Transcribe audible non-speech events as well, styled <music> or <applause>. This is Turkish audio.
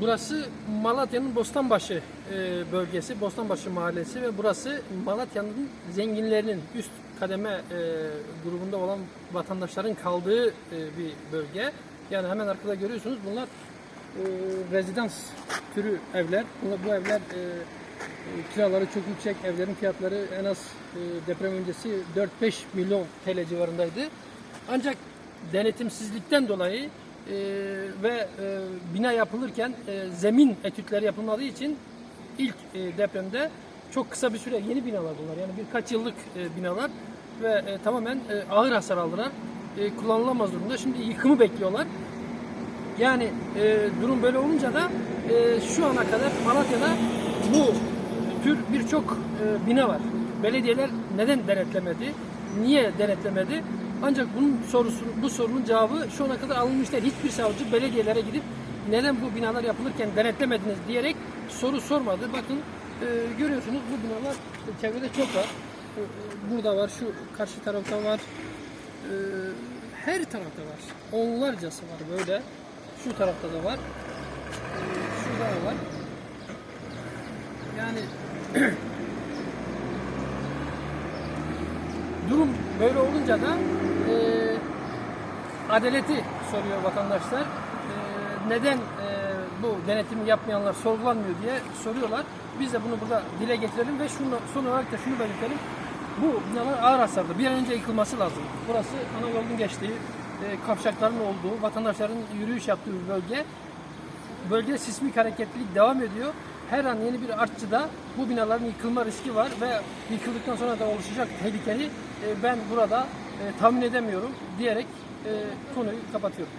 Burası Malatya'nın Bostanbaşı e, bölgesi, Bostanbaşı mahallesi ve burası Malatya'nın zenginlerinin üst kademe e, grubunda olan vatandaşların kaldığı e, bir bölge. Yani hemen arkada görüyorsunuz bunlar rezidans türü evler. Bu evler kiraları çok yüksek. Evlerin fiyatları en az deprem öncesi 4-5 milyon TL civarındaydı. Ancak denetimsizlikten dolayı e, ve e, bina yapılırken e, zemin etütleri yapılmadığı için ilk e, depremde çok kısa bir süre yeni binalar bunlar yani birkaç yıllık e, binalar ve e, tamamen e, ağır hasar aldılar. E, kullanılamaz durumda. Şimdi yıkımı bekliyorlar. Yani e, durum böyle olunca da e, şu ana kadar Malatya'da bu tür birçok e, bina var. Belediyeler neden denetlemedi? Niye denetlemedi? Ancak bunun sorusu, bu sorunun cevabı şu ana kadar alınmış değil. Hiçbir savcı belediyelere gidip neden bu binalar yapılırken denetlemediniz diyerek soru sormadı. Bakın e, görüyorsunuz bu binalar çevrede çok var. E, Burada var, şu karşı tarafta var. E, her tarafta var. Onlarcası var böyle. Şu tarafta da var. E, Şurada da var. Yani <clears throat> durum böyle olunca da e, adaleti soruyor vatandaşlar. E, neden e, bu denetimi yapmayanlar sorgulanmıyor diye soruyorlar. Biz de bunu burada dile getirelim ve şunu, son olarak da şunu belirtelim. Bu binalar ağır hasarlı. Bir an önce yıkılması lazım. Burası ana yolun geçtiği, e, kavşakların olduğu, vatandaşların yürüyüş yaptığı bir bölge. Bölgede sismik hareketlilik devam ediyor. Her an yeni bir artçıda bu binaların yıkılma riski var ve yıkıldıktan sonra da oluşacak tehlikeli e, ben burada e, tahmin edemiyorum diyerek e, konuyu kapatıyorum.